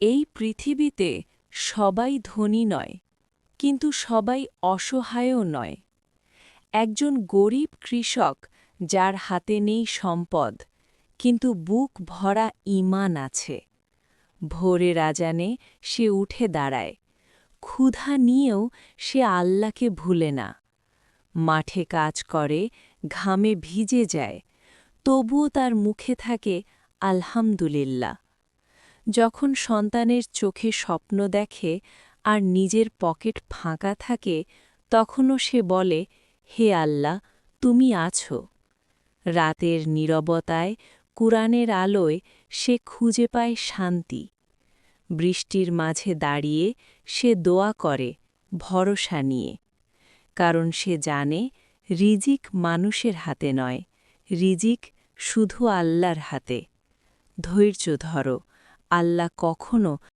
এই পৃথিবীতে সবাই ধনী নয়, কিন্তু সবাই অসহায়ও নয়। একজন গরিব কৃষক যার হাতে নেই সম্পদ, কিন্তু বুক ভরা ইমান আছে। ভোরে রাজানে সে উঠে দাঁড়ায়, ক্ষুধা নিয়েও সে আল্লাহকে ভুলে না। মাঠে কাজ করে, ঘামে ভিজে যায়, তবুও তার মুখে থাকে আলহামদুলিল্লাহ। যখন সন্তানের চোখে স্বপ্ন দেখে আর নিজের পকেট ফাঁকা থাকে, তখনও সে বলে, হে আল্লাহ, তুমি আছো। রাতের নীরবতায়, কুরআনের আলোয় সে খুঁজে পায় শান্তি। বৃষ্টির মাঝে দাঁড়িয়ে সে দোয়া করে, ভরসা নিয়ে। কারণ সে জানে, রিজিক মানুষের হাতে নয়, রিজিক শুধু আল্লাহর হাতে। ধৈর্য ধরো আল্লাহ কখনো